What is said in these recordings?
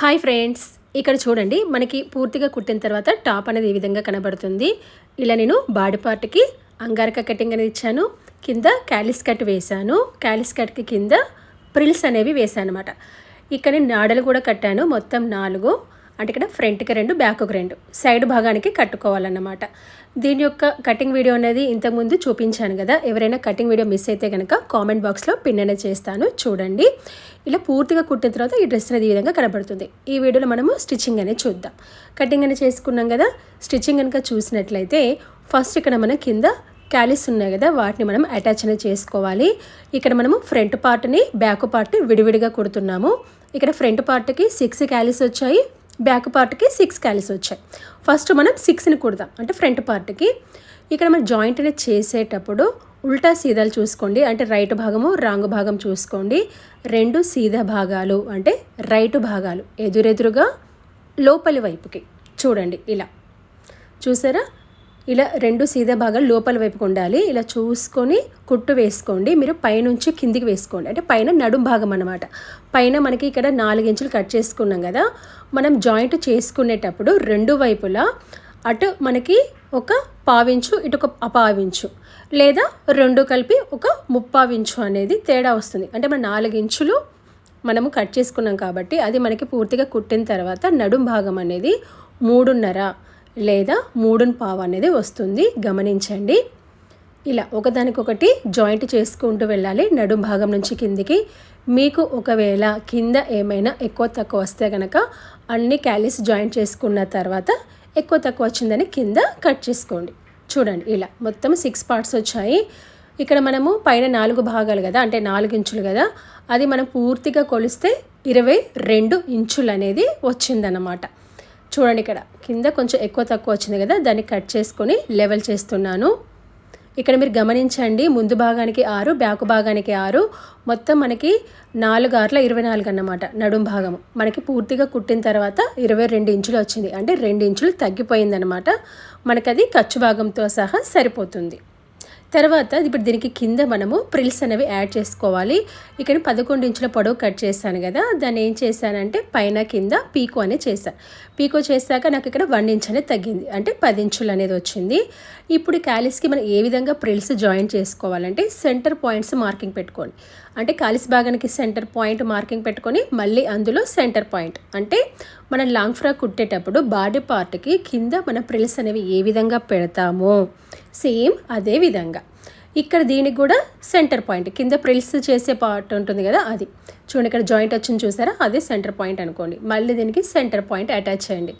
Hi friends ఇక్కడ చూడండి మనకి పూర్తిగా కుట్టిన తర్వాత టాప్ అనేది ఈ విధంగా కనబడుతుంది. ఇలా నేను బాడీ పార్ట్కి అంగారక కటింగ్ అనేది ఇచ్చాను కింద క్యాలిస్ కట్ వేశాను క్యాలిస్ కట్కి కింద ప్రిల్స్ అనేవి వేశాను అనమాట ఇక్కడ నేను నాడలు కూడా కట్టాను మొత్తం నాలుగు. అంటే ఇక్కడ ఫ్రంట్కి రెండు బ్యాక్కి రెండు. సైడ్ భాగానికి కట్టుకోవాలన్నమాట. దీని యొక్క కటింగ్ వీడియో అనేది ఇంతకుముందు చూపించాను కదా. ఎవరైనా కటింగ్ వీడియో మిస్ అయితే కనుక కామెంట్ బాక్స్లో పిన్ అనేది చేస్తాను. చూడండి. ఇలా పూర్తిగా కుట్టిన తర్వాత ఈ డ్రెస్ అనేది ఈ విధంగా కనబడుతుంది. ఈ వీడియోలో మనము స్టిచ్చింగ్ అనేది చూద్దాం. కటింగ్ అనేది చేసుకున్నాం కదా. స్టిచ్చింగ్ కనుక చూసినట్లయితే ఫస్ట్ ఇక్కడ మన కింద క్యాలిస్ ఉన్నాయి కదా. వాటిని మనం అటాచ్ అనేది చేసుకోవాలి. ఇక్కడ మనము ఫ్రంట్ పార్ట్ని బ్యాక్ పార్ట్ విడివిడిగా కుడుతున్నాము. ఇక్కడ ఫ్రంట్ పార్ట్కి సిక్స్ క్యాలిస్ వచ్చాయి. బ్యాక్ పార్ట్కి సిక్స్ క్యాలీస్ వచ్చాయి. ఫస్ట్ మనం సిక్స్ని కుడదాం. అంటే ఫ్రంట్ పార్ట్కి. ఇక్కడ మనం జాయింట్ అనేది చేసేటప్పుడు ఉల్టా సీదాలు చూసుకోండి. అంటే రైట్ భాగము రాంగ్ భాగం చూసుకోండి. రెండు సీదా భాగాలు అంటే రైట్ భాగాలు ఎదురెదురుగా లోపలి వైపుకి. చూడండి ఇలా. చూసారా? ఇలా రెండు సీదా భాగాలు లోపల వైపుకు ఉండాలి. ఇలా చూసుకొని కుట్టు వేసుకోండి. మీరు పైనుంచి కిందికి వేసుకోండి. అంటే పైన నడుం భాగం అనమాట పైన మనకి ఇక్కడ నాలుగించులు కట్ చేసుకున్నాం కదా. మనం జాయింట్ చేసుకునేటప్పుడు రెండు వైపులా అటు మనకి ఒక పావించు ఇటు ఒక అపావించు. లేదా రెండు కలిపి ఒక ముప్పావించు అనేది తేడా వస్తుంది. అంటే మన నాలుగించులు మనము కట్ చేసుకున్నాం కాబట్టి అది మనకి పూర్తిగా కుట్టిన తర్వాత నడుం భాగం అనేది మూడున్నర. లేదా మూడున్ పావు అనేది వస్తుంది. గమనించండి. ఇలా ఒకదానికొకటి జాయింట్ చేసుకుంటూ వెళ్ళాలి. నడుం భాగం నుంచి కిందికి. మీకు ఒకవేళ కింద ఏమైనా ఎక్కువ తక్కువ వస్తే కనుక అన్ని క్యాలీస్ జాయింట్ చేసుకున్న తర్వాత ఎక్కువ తక్కువ వచ్చిందని కింద కట్ చేసుకోండి. చూడండి ఇలా మొత్తం సిక్స్ పార్ట్స్ వచ్చాయి. ఇక్కడ మనము పైన నాలుగు భాగాలు కదా అంటే నాలుగు ఇంచులు కదా అది మనం పూర్తిగా కొలిస్తే ఇరవై రెండు ఇంచులు అనేది వచ్చిందన్నమాట. చూడండి ఇక్కడ. కింద కొంచెం ఎక్కువ తక్కువ వచ్చింది కదా దాన్ని కట్ చేసుకొని లెవెల్ చేస్తున్నాను. ఇక్కడ మీరు గమనించండి ముందు భాగానికి ఆరు బ్యాక్ భాగానికి ఆరు. మొత్తం మనకి నాలుగు ఆరుల ఇరవై నాలుగు అన్నమాట నడుం భాగము మనకి పూర్తిగా కుట్టిన తర్వాత ఇరవై రెండు ఇంచులు వచ్చింది. అంటే రెండు ఇంచులు తగ్గిపోయిందనమాట మనకి అది ఖర్చు భాగంతో సహా సరిపోతుంది. తర్వాత ఇప్పుడు దీనికి కింద మనము ప్రిల్స్ అనేవి యాడ్ చేసుకోవాలి. ఇక్కడ పదకొండు ఇంచుల పొడవు కట్ చేశాను కదా దాన్ని ఏం చేశానంటే పైన కింద పీకో అనేది చేశాను పీకో చేశాక నాకు ఇక్కడ వన్ ఇంచ్ అనేది తగ్గింది అంటే పది ఇంచులు అనేది వచ్చింది. ఇప్పుడు క్యాలీస్కి మనం ఏ విధంగా ప్రిల్స్ జాయిన్ చేసుకోవాలంటే సెంటర్ పాయింట్స్ మార్కింగ్ పెట్టుకోండి. అంటే కాలిస్ భాగానికి సెంటర్ పాయింట్ మార్కింగ్ పెట్టుకొని మళ్ళీ అందులో సెంటర్ పాయింట్. అంటే మనం లాంగ్ ఫ్రాక్ కుట్టేటప్పుడు బాడీ పార్ట్కి కింద మన ప్రిల్స్ అనేవి ఏ విధంగా పెడతామో సేమ్ అదే విధంగా. ఇక్కడ దీనికి కూడా సెంటర్ పాయింట్ కింద ప్రిల్స్ చేసే పార్ట్ ఉంటుంది కదా అది. చూడండి ఇక్కడ జాయింట్ వచ్చింది చూసారా? అదే సెంటర్ పాయింట్ అనుకోండి. మళ్ళీ దీనికి సెంటర్ పాయింట్ అటాచ్ చేయండి.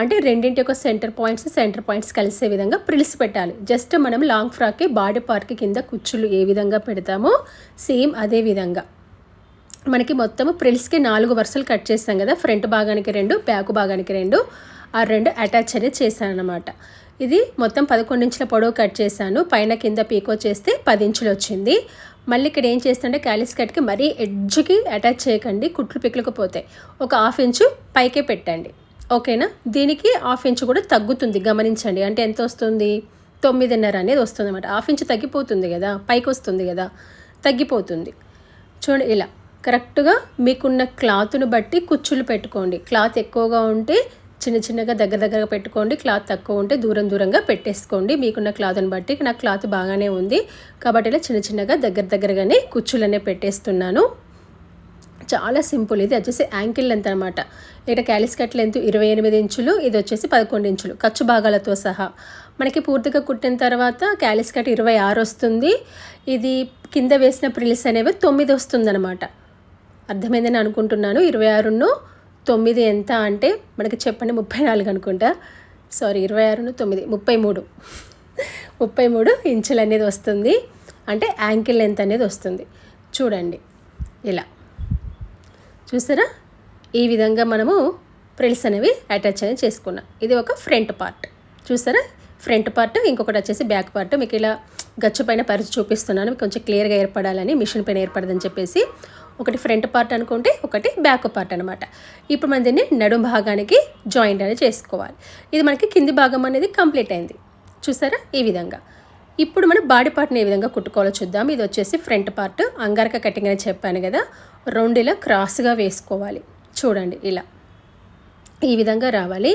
అంటే రెండింటి యొక్క సెంటర్ పాయింట్స్ సెంటర్ పాయింట్స్ కలిసే విధంగా ప్రిల్స్ పెట్టాలి. జస్ట్ మనం లాంగ్ ఫ్రాక్కి బాడీ పార్ట్కి కింద కుచ్చులు ఏ విధంగా పెడతామో సేమ్ అదే విధంగా. మనకి మొత్తం ప్రిల్స్కి నాలుగు వరుసలు కట్ చేస్తాం కదా ఫ్రంట్ భాగానికి రెండు బ్యాక్ భాగానికి రెండు ఆ రెండు అటాచ్ అనేది చేశాను అనమాట ఇది మొత్తం పదకొండు ఇంచుల పొడవు కట్ చేశాను పైన కింద పీకో చేస్తే పది ఇంచులు వచ్చింది. మళ్ళీ ఇక్కడ ఏం చేస్తుంటే క్యాలిస్ కట్కి మరీ ఎడ్జ్కి అటాచ్ చేయకండి కుట్లు పోతాయి. ఒక హాఫ్ ఇంచు పైకే పెట్టండి. ఓకేనా? దీనికి హాఫ్ ఇంచు కూడా తగ్గుతుంది గమనించండి. అంటే ఎంత వస్తుంది? తొమ్మిదిన్నర అనేది వస్తుంది అనమాట హాఫ్ ఇంచు తగ్గిపోతుంది కదా పైకి వస్తుంది కదా తగ్గిపోతుంది. చూడండి ఇలా కరెక్ట్గా మీకున్న క్లాత్ను బట్టి కుచ్చులు పెట్టుకోండి. క్లాత్ ఎక్కువగా ఉంటే చిన్న చిన్నగా దగ్గర దగ్గరగా పెట్టుకోండి. క్లాత్ తక్కువ ఉంటే దూరం దూరంగా పెట్టేసుకోండి. మీకున్న క్లాత్ని బట్టి నాకు క్లాత్ బాగానే ఉంది. కాబట్టి ఇలా చిన్న చిన్నగా దగ్గర దగ్గరగానే కుచ్చులనే పెట్టేస్తున్నాను. చాలా సింపుల్. ఇది వచ్చేసి యాంకిల్ లెంత్ అనమాట ఇక్కడ క్యాలిస్ కట్ లెంత్ ఇరవై ఎనిమిది ఇంచులు ఇది వచ్చేసి పదకొండు ఇంచులు. ఖర్చు భాగాలతో సహా. మనకి పూర్తిగా కుట్టిన తర్వాత క్యాలిస్ కట్ ఇరవై ఆరు వస్తుంది. ఇది కింద వేసిన ప్రిల్స్ అనేవి తొమ్మిది వస్తుందన్నమాట. అర్థమైందని అనుకుంటున్నాను. ఇరవై ఆరును తొమ్మిది ఎంత అంటే మనకి చెప్పండి ముప్పై నాలుగు అనుకుంటా. సారీ ఇరవై ఆరును తొమ్మిది ముప్పై మూడు. ముప్పై మూడు ఇంచులు అనేది వస్తుంది. అంటే యాంకిల్ లెంత్ అనేది వస్తుంది. చూడండి. ఇలా. చూసారా? ఈ విధంగా మనము ఫ్రిల్స్ అనేవి అటాచ్ అనేది చేసుకున్నాం. ఇది ఒక ఫ్రంట్ పార్ట్. చూసారా? ఫ్రంట్ పార్ట్ ఇంకొకటి వచ్చేసి బ్యాక్ పార్ట్. మీకు ఇలా గచ్చు పైన పరిచి చూపిస్తున్నాను. మీకు కొంచెం క్లియర్గా ఏర్పడాలని మిషన్ పైన ఏర్పడదని చెప్పేసి ఒకటి ఫ్రంట్ పార్ట్ అనుకుంటే ఒకటి బ్యాక్ పార్ట్ అనమాట ఇప్పుడు మన దీన్ని నడుం భాగానికి జాయింట్ అనేది చేసుకోవాలి. ఇది మనకి కింది భాగం అనేది కంప్లీట్ అయింది. చూసారా? ఈ విధంగా. ఇప్పుడు మనం బాడీ పార్ట్ని ఏ విధంగా కుట్టుకోవాలో చూద్దాం. ఇది వచ్చేసి ఫ్రంట్ పార్ట్. అంగారక కటింగ్ అని చెప్పాను కదా రెండు ఇలా క్రాస్గా వేసుకోవాలి. చూడండి ఇలా. ఈ విధంగా రావాలి.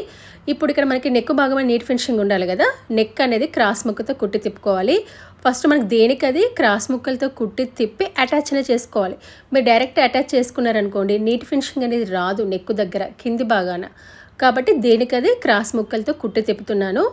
ఇప్పుడు ఇక్కడ మనకి నెక్ భాగం నీట్ ఫినిషింగ్ ఉండాలి కదా నెక్ అనేది క్రాస్ ముక్కతో కుట్టి తిప్పుకోవాలి. ఫస్ట్ మనకి దేనికి అది? క్రాస్ ముక్కలతో కుట్టి తిప్పి అటాచ్ అనేది చేసుకోవాలి. మీరు డైరెక్ట్ అటాచ్ చేసుకున్నారనుకోండి నీట్ ఫినిషింగ్ అనేది రాదు నెక్ దగ్గర కింది భాగాన. కాబట్టి దేనికదే క్రాస్ ముక్కలతో కుట్టి తిప్పుతున్నాను.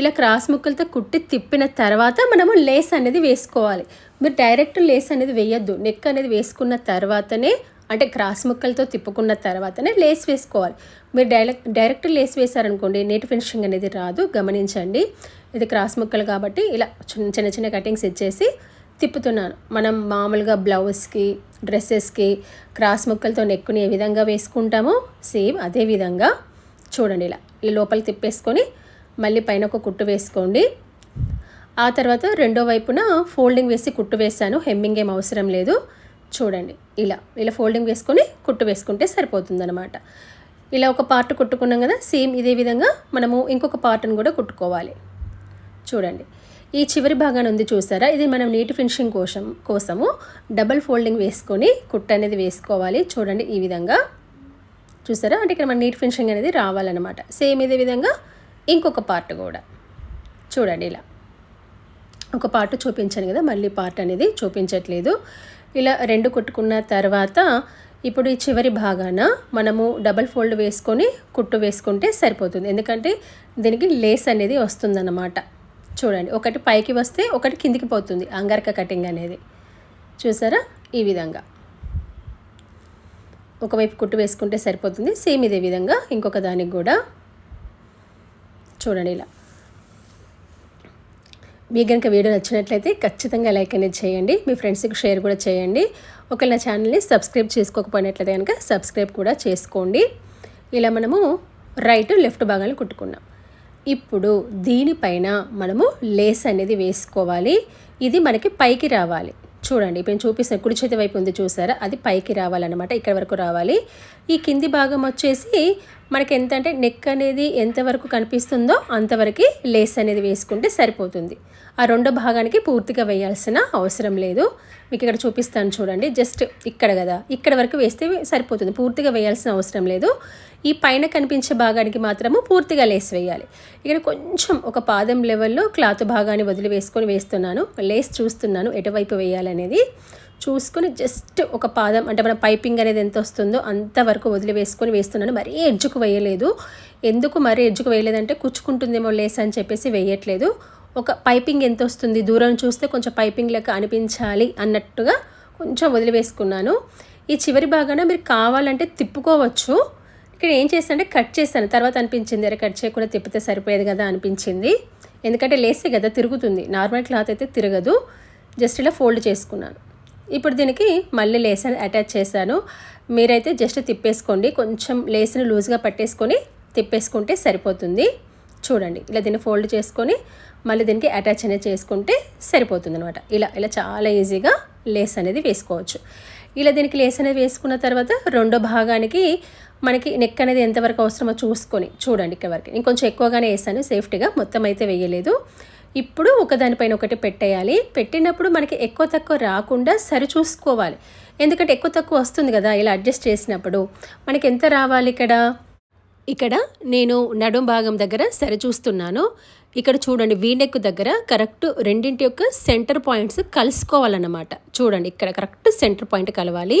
ఇలా క్రాస్ ముక్కలతో కుట్టి తిప్పిన తర్వాత మనము లేస్ అనేది వేసుకోవాలి. మీరు డైరెక్ట్ లేస్ అనేది వేయద్దు. నెక్ అనేది వేసుకున్న తర్వాతనే అంటే క్రాస్ ముక్కలతో తిప్పుకున్న తర్వాతనే లేస్ వేసుకోవాలి. మీరు డైరెక్ట్ డైరెక్ట్ లేస్ వేశారనుకోండి నేటి ఫినిషింగ్ అనేది రాదు. గమనించండి. ఇది క్రాస్ ముక్కలు కాబట్టి ఇలా చిన్న చిన్న చిన్న కటింగ్స్ ఇచ్చేసి తిప్పుతున్నాను. మనం మామూలుగా బ్లౌజ్కి డ్రెస్సెస్కి క్రాస్ ముక్కలతో నెక్కుని ఏ విధంగా వేసుకుంటామో సేమ్ అదే విధంగా చూడండి ఇలా. ఇలా లోపల తిప్పేసుకొని మళ్ళీ పైన ఒక కుట్టు వేసుకోండి. ఆ తర్వాత రెండో వైపున ఫోల్డింగ్ వేసి కుట్టు వేసాను హెమ్మింగ్ ఏం అవసరం లేదు. చూడండి ఇలా. ఇలా ఫోల్డింగ్ వేసుకొని కుట్టు వేసుకుంటే సరిపోతుందనమాట ఇలా ఒక పార్ట్ కుట్టుకున్నాం కదా సేమ్ ఇదే విధంగా మనము ఇంకొక పార్ట్ను కూడా కుట్టుకోవాలి. చూడండి. ఈ చివరి భాగాన్ని ఉంది చూసారా? ఇది మనం నీట్ ఫినిషింగ్ కోసం కోసము డబల్ ఫోల్డింగ్ వేసుకొని కుట్టు అనేది వేసుకోవాలి. చూడండి ఈ విధంగా. చూసారా? అంటే ఇక్కడ మన నీట్ ఫినిషింగ్ అనేది రావాలన్నమాట. సేమ్ ఇదే విధంగా ఇంకొక పార్ట్ కూడా. చూడండి ఇలా. ఒక పార్ట్ చూపించాను కదా మళ్ళీ పార్ట్ అనేది చూపించట్లేదు. ఇలా రెండు కుట్టుకున్న తర్వాత ఇప్పుడు ఈ చివరి భాగాన మనము డబల్ ఫోల్డ్ వేసుకొని కుట్టు వేసుకుంటే సరిపోతుంది. ఎందుకంటే దీనికి లేస్ అనేది వస్తుందన్నమాట. చూడండి ఒకటి పైకి వస్తే ఒకటి కిందికి పోతుంది. అంగరక కటింగ్ అనేది. చూసారా? ఈ విధంగా. ఒకవైపు కుట్టు వేసుకుంటే సరిపోతుంది. సేమ్ ఇదే విధంగా ఇంకొక దానికి కూడా చూడండి ఇలా. మీకు కనుక వీడియో నచ్చినట్లయితే ఖచ్చితంగా లైక్ అనేది చేయండి. మీ ఫ్రెండ్స్కి షేర్ కూడా చేయండి. ఒకవేళ నా ఛానల్ని సబ్స్క్రైబ్ చేసుకోకపోయినట్లయితే కనుక సబ్స్క్రైబ్ కూడా చేసుకోండి. ఇలా మనము రైట్ లెఫ్ట్ భాగాలు కుట్టుకున్నాం. ఇప్పుడు దీనిపైన మనము లేస్ అనేది వేసుకోవాలి. ఇది మనకి పైకి రావాలి. చూడండి. ఇప్పుడు నేను చూపిస్తాను కుడి చేతి వైపు ఉంది చూసారా? అది పైకి రావాలన్నమాట. ఇక్కడ వరకు రావాలి. ఈ కింది భాగం వచ్చేసి మనకి ఎంత అంటే నెక్ అనేది ఎంతవరకు కనిపిస్తుందో అంతవరకు లేస్ అనేది వేసుకుంటే సరిపోతుంది. ఆ రెండో భాగానికి పూర్తిగా వేయాల్సిన అవసరం లేదు. మీకు ఇక్కడ చూపిస్తాను చూడండి. జస్ట్ ఇక్కడ కదా. ఇక్కడ వరకు వేస్తే సరిపోతుంది. పూర్తిగా వేయాల్సిన అవసరం లేదు. ఈ పైన కనిపించే భాగానికి మాత్రము పూర్తిగా లేస్ వేయాలి. ఇక్కడ కొంచెం ఒక పాదం లెవెల్లో క్లాత్ భాగాన్ని వదిలి వేసుకొని వేస్తున్నాను. లేస్ చూస్తున్నాను. ఎటువైపు వేయాలనేది. చూసుకొని జస్ట్ ఒక పాదం అంటే మన పైపింగ్ అనేది ఎంత వస్తుందో అంతవరకు వదిలివేసుకొని వేస్తున్నాను. మరీ ఎడ్జుకు వేయలేదు. ఎందుకు మరీ ఎడ్జుకు వేయలేదంటే కుచ్చుకుంటుందేమో లేస్ అని చెప్పేసి వేయట్లేదు. ఒక పైపింగ్ ఎంత వస్తుంది? దూరం చూస్తే కొంచెం పైపింగ్ లెక్క అనిపించాలి అన్నట్టుగా కొంచెం వదిలివేసుకున్నాను ఈ చివరి భాగాన మీరు కావాలంటే తిప్పుకోవచ్చు. ఇక్కడ ఏం చేస్తానంటే కట్ చేస్తాను తర్వాత అనిపించింది అరే కట్ చేయకుండా తిప్పితే సరిపోయేది కదా అనిపించింది. ఎందుకంటే లేసే కదా తిరుగుతుంది. నార్మల్ క్లాత్ అయితే తిరగదు. జస్ట్ ఇలా ఫోల్డ్ చేసుకున్నాను. ఇప్పుడు దీనికి మళ్ళీ లేస్ అటాచ్ చేశాను. మీరైతే జస్ట్ తిప్పేసుకోండి. కొంచెం లేస్ని లూజ్గా పట్టేసుకొని తిప్పేసుకుంటే సరిపోతుంది. చూడండి ఇలా దీన్ని ఫోల్డ్ చేసుకొని మళ్ళీ దీనికి అటాచ్ అనేది చేసుకుంటే సరిపోతుంది అనమాట ఇలా ఇలా చాలా ఈజీగా లేస్ అనేది వేసుకోవచ్చు. ఇలా దీనికి లేస్ అనేది వేసుకున్న తర్వాత రెండో భాగానికి మనకి నెక్ అనేది ఎంతవరకు అవసరమో చూసుకొని చూడండి ఇక్కడ వరకు. నేను కొంచెం ఎక్కువగానే వేసాను సేఫ్టీగా మొత్తం అయితే వేయలేదు. ఇప్పుడు ఒకదానిపైన ఒకటి పెట్టేయాలి. పెట్టినప్పుడు మనకి ఎక్కువ తక్కువ రాకుండా సరి చూసుకోవాలి. ఎందుకంటే ఎక్కువ తక్కువ వస్తుంది కదా ఇలా అడ్జస్ట్ చేసినప్పుడు. మనకి ఎంత రావాలి ఇక్కడ? ఇక్కడ నేను నడుం భాగం దగ్గర సరి చూస్తున్నాను. ఇక్కడ చూడండి వీనెక్ దగ్గర కరెక్ట్ రెండింటి యొక్క సెంటర్ పాయింట్స్ కలుసుకోవాలన్నమాట. చూడండి ఇక్కడ కరెక్ట్ సెంటర్ పాయింట్ కలవాలి.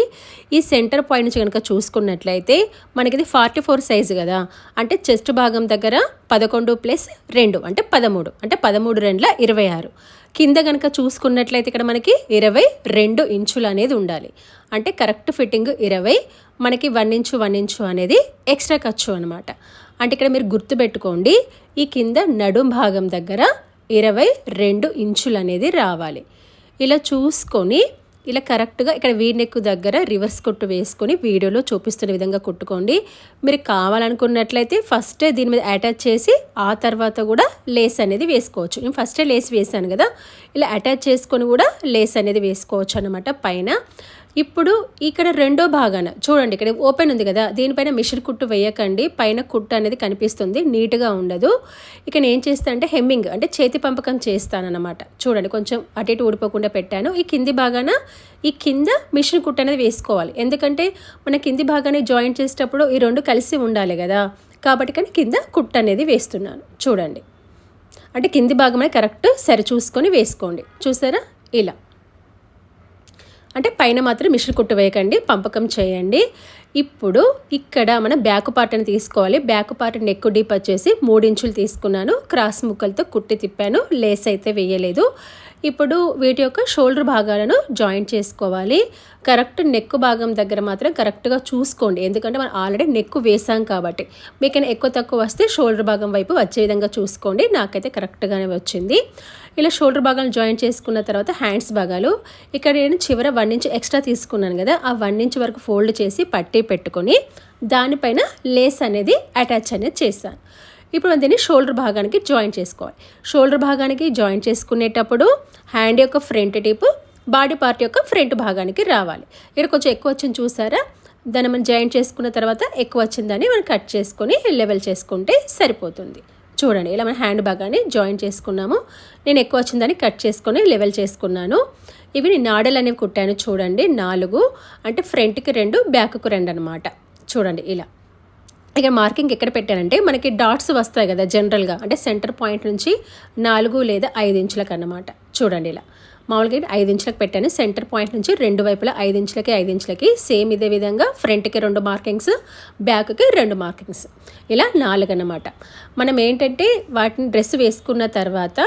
ఈ సెంటర్ పాయింట్ నుంచి కనుక చూసుకున్నట్లయితే మనకి ఇది ఫార్టీ ఫోర్ సైజు కదా. అంటే చెస్ట్ భాగం దగ్గర పదకొండు ప్లస్ రెండు అంటే పదమూడు అంటే పదమూడు రెండుల ఇరవై ఆరు. కింద కనుక చూసుకున్నట్లయితే ఇక్కడ మనకి ఇరవై రెండు ఇంచులు అనేది ఉండాలి. అంటే కరెక్ట్ ఫిట్టింగ్ ఇరవై మనకి వన్ ఇంచు వన్ ఇంచు అనేది ఎక్స్ట్రా ఖర్చు అనమాట అంటే ఇక్కడ మీరు గుర్తుపెట్టుకోండి ఈ కింద నడుం భాగం దగ్గర ఇరవై రెండు ఇంచులు అనేది రావాలి. ఇలా చూసుకొని ఇలా కరెక్ట్గా ఇక్కడ వీడినెక్కు దగ్గర రివర్స్ కుట్టు వేసుకొని వీడియోలో చూపిస్తున్న విధంగా కుట్టుకోండి. మీరు కావాలనుకున్నట్లయితే ఫస్టే దీని మీద అటాచ్ చేసి ఆ తర్వాత కూడా లేస్ అనేది వేసుకోవచ్చు. నేను ఫస్టే లేస్ వేసాను కదా ఇలా అటాచ్ చేసుకొని కూడా లేస్ అనేది వేసుకోవచ్చు అనమాట పైన. ఇప్పుడు ఇక్కడ రెండో భాగాన చూడండి ఇక్కడ ఓపెన్ ఉంది కదా దీనిపైన మిషన్ కుట్టు వేయకండి పైన కుట్టు అనేది కనిపిస్తుంది నీట్గా ఉండదు. ఇక నేను ఏం చేస్తాను అంటే హెమ్మింగ్ అంటే చేతి పంపకం చేస్తానన్నమాట. చూడండి కొంచెం అటు ఇటు ఊడిపోకుండా పెట్టాను. ఈ కింది భాగాన ఈ కింద మిషన్ కుట్టు అనేది వేసుకోవాలి. ఎందుకంటే మన కింది భాగాన్ని జాయింట్ చేసేటప్పుడు ఈ రెండు కలిసి ఉండాలి కదా. కాబట్టి కానీ కింద కుట్టు అనేది వేస్తున్నాను. చూడండి. అంటే కింది భాగం అనేది కరెక్ట్ సరి చూసుకొని వేసుకోండి. చూసారా? ఇలా. అంటే పైన మాత్రం మిషన్ కుట్టు వేయకండి పంపకం చేయండి. ఇప్పుడు ఇక్కడ మన బ్యాక్ పార్ట్ని తీసుకోవాలి. బ్యాక్ పార్ట్ నెక్ డీప్ వచ్చేసి మూడించులు తీసుకున్నాను. క్రాస్ ముక్కలతో కుట్టి తిప్పాను. లేస్ అయితే వేయలేదు. ఇప్పుడు వీటి యొక్క షోల్డర్ భాగాలను జాయింట్ చేసుకోవాలి. కరెక్ట్ నెక్ భాగం దగ్గర మాత్రం కరెక్ట్గా చూసుకోండి. ఎందుకంటే మనం ఆల్రెడీ నెక్ వేసాం కాబట్టి. మీకైనా ఎక్కువ తక్కువ వస్తే షోల్డర్ భాగం వైపు వచ్చే విధంగా చూసుకోండి. నాకైతే కరెక్ట్గానే వచ్చింది. ఇలా షోల్డర్ భాగాలు జాయిన్ చేసుకున్న తర్వాత హ్యాండ్స్ భాగాలు. ఇక్కడ నేను చివర వన్ ఇంచ్ ఎక్స్ట్రా తీసుకున్నాను కదా ఆ వన్ ఇంచ్ వరకు ఫోల్డ్ చేసి పట్టి పెట్టుకొని దానిపైన లేస్ అనేది అటాచ్ అనేది చేశాను. ఇప్పుడు దీన్ని షోల్డర్ భాగానికి జాయిన్ చేసుకోవాలి. షోల్డర్ భాగానికి జాయిన్ చేసుకునేటప్పుడు హ్యాండ్ యొక్క ఫ్రంట్ టిప్ బాడీ పార్ట్ యొక్క ఫ్రంట్ భాగానికి రావాలి. ఇక్కడ కొంచెం ఎక్కువ వచ్చింది చూసారా? దాన్ని మనం జాయిన్ చేసుకున్న తర్వాత ఎక్కువ వచ్చిందని మనం కట్ చేసుకొని లెవెల్ చేసుకుంటే సరిపోతుంది. చూడండి ఇలా మన హ్యాండ్ బ్యాగ్ అని జాయిన్ చేసుకున్నాము. నేను ఎక్కువ వచ్చిందని కట్ చేసుకొని లెవెల్ చేసుకున్నాను. ఇవి నేను నాడలు అనేవి కుట్టాను చూడండి నాలుగు. అంటే ఫ్రంట్కి రెండు బ్యాక్కు రెండు అనమాట చూడండి ఇలా. ఇక మార్కింగ్ ఎక్కడ పెట్టానంటే మనకి డాట్స్ వస్తాయి కదా జనరల్గా. అంటే సెంటర్ పాయింట్ నుంచి నాలుగు లేదా ఐదు ఇంచులకు అన్నమాట చూడండి ఇలా. మామూలుగా ఐదు ఇంచులకు పెట్టాను. సెంటర్ పాయింట్ నుంచి రెండు వైపులా ఐదు ఇంచులకి ఐదు ఇంచులకి సేమ్ ఇదే విధంగా ఫ్రంట్కి రెండు మార్కింగ్స్ బ్యాక్కి రెండు మార్కింగ్స్. ఇలా నాలుగు అన్నమాట మనం ఏంటంటే వాటిని డ్రెస్ వేసుకున్న తర్వాత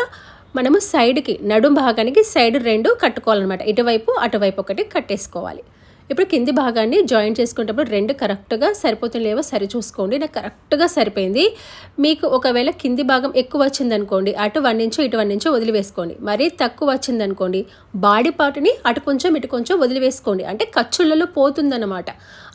మనము సైడ్కి నడుం భాగానికి సైడ్ రెండు కట్టుకోవాలన్నమాట. ఇటువైపు అటువైపు ఒకటి కట్టేసుకోవాలి. ఇప్పుడు కింది భాగాన్ని జాయిన్ చేసుకునేటప్పుడు రెండు కరెక్ట్గా సరిపోతుంది లేవో సరి చూసుకోండి నాకు కరెక్ట్గా సరిపోయింది. మీకు ఒకవేళ కింది భాగం ఎక్కువ వచ్చిందనుకోండి అటు వన్ ఇంచు ఇటు వన్ ఇంచు వదిలివేసుకోండి. మరీ తక్కువ వచ్చిందనుకోండి బాడీ పార్ట్ని అటు కొంచెం ఇటు కొంచెం వదిలివేసుకోండి. అంటే ఖర్చులలో పోతుందన్నమాట.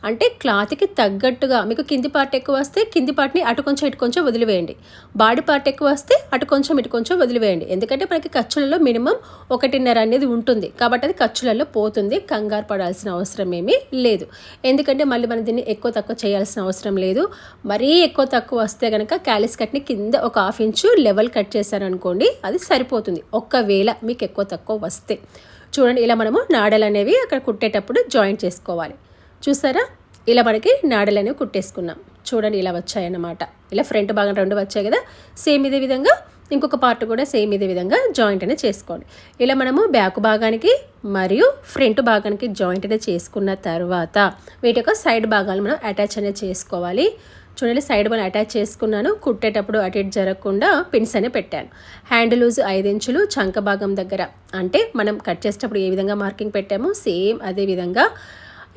అంటే క్లాత్కి తగ్గట్టుగా మీకు కింది పార్ట్ ఎక్కువ వస్తే కింది పార్ట్ని అటు కొంచెం ఇటు కొంచెం వదిలివేయండి. బాడీ పార్ట్ ఎక్కువ వస్తే అటు కొంచెం ఇటు కొంచెం వదిలివేయండి. ఎందుకంటే మనకి ఖర్చులలో మినిమం ఒకటిన్నర అనేది ఉంటుంది. కాబట్టి అది ఖర్చులలో పోతుంది. కంగారు పడాల్సిన అవసరం అవసరం ఏమీ లేదు. ఎందుకంటే మళ్ళీ మనం దీన్ని ఎక్కువ తక్కువ చేయాల్సిన అవసరం లేదు. మరీ ఎక్కువ తక్కువ వస్తే కనుక క్యాలిస్ కట్ని కింద ఒక హాఫ్ ఇంచు లెవెల్ కట్ చేశారనుకోండి అది సరిపోతుంది. ఒక్కవేళ మీకు ఎక్కువ తక్కువ వస్తే. చూడండి ఇలా మనము నాడలు అనేవి అక్కడ కుట్టేటప్పుడు జాయింట్ చేసుకోవాలి. చూసారా? ఇలా మనకి నాడలు అనేవి కుట్టేసుకున్నాం. చూడండి ఇలా వచ్చాయన్నమాట. ఇలా ఫ్రంట్ భాగం రెండు వచ్చాయి కదా? సేమ్ ఇదే విధంగా ఇంకొక పార్ట్ కూడా సేమ్ ఇదే విధంగా జాయింట్ అనేది చేసుకోండి. ఇలా మనము బ్యాక్ భాగానికి మరియు ఫ్రంట్ భాగానికి జాయింట్ అనేది చేసుకున్న తర్వాత వీటి యొక్క సైడ్ భాగాలు మనం అటాచ్ అనేది చేసుకోవాలి. చూడండి సైడ్ మనం అటాచ్ చేసుకున్నాను. కుట్టేటప్పుడు అటు ఇటు జరగకుండా పిన్స్ అనే పెట్టాను. హ్యాండ్ లూజ్ ఐదు ఇంచులు చంక భాగం దగ్గర. అంటే మనం కట్ చేసేటప్పుడు ఏ విధంగా మార్కింగ్ పెట్టామో సేమ్ అదే విధంగా.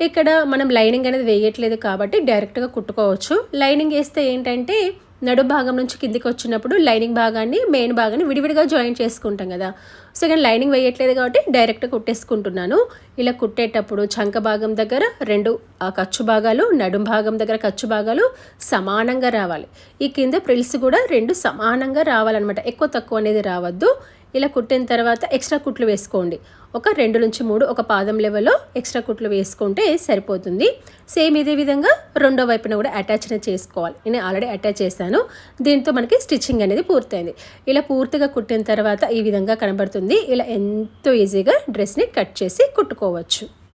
ఇక్కడ మనం లైనింగ్ అనేది వేయట్లేదు కాబట్టి డైరెక్ట్గా కుట్టుకోవచ్చు. లైనింగ్ వేస్తే ఏంటంటే నడు భాగం నుంచి కిందికి వచ్చినప్పుడు లైనింగ్ భాగాన్ని మెయిన్ భాగాన్ని విడివిడిగా జాయిన్ చేసుకుంటాం కదా. సో ఇక్కడ లైనింగ్ వేయట్లేదు కాబట్టి డైరెక్ట్గా కుట్టేసుకుంటున్నాను. ఇలా కుట్టేటప్పుడు చంక భాగం దగ్గర రెండు ఖర్చు భాగాలు నడుం భాగం దగ్గర ఖర్చు భాగాలు సమానంగా రావాలి. ఈ కింద ప్రిల్స్ కూడా రెండు సమానంగా రావాలన్నమాట. ఎక్కువ తక్కువ అనేది రావద్దు. ఇలా కుట్టిన తర్వాత ఎక్స్ట్రా కుట్లు వేసుకోండి. ఒక రెండు నుంచి మూడు ఒక పాదం లెవెల్లో ఎక్స్ట్రా కుట్లు వేసుకుంటే సరిపోతుంది. సేమ్ ఇదే విధంగా రెండో వైపున కూడా అటాచ్ చేసుకోవాలి. నేను ఆల్రెడీ అటాచ్ చేశాను. దీంతో మనకి స్టిచ్చింగ్ అనేది పూర్తయింది. ఇలా పూర్తిగా కుట్టిన తర్వాత ఈ విధంగా కనబడుతుంది. ఇలా ఎంతో ఈజీగా డ్రెస్ని కట్ చేసి కుట్టుకోవచ్చు.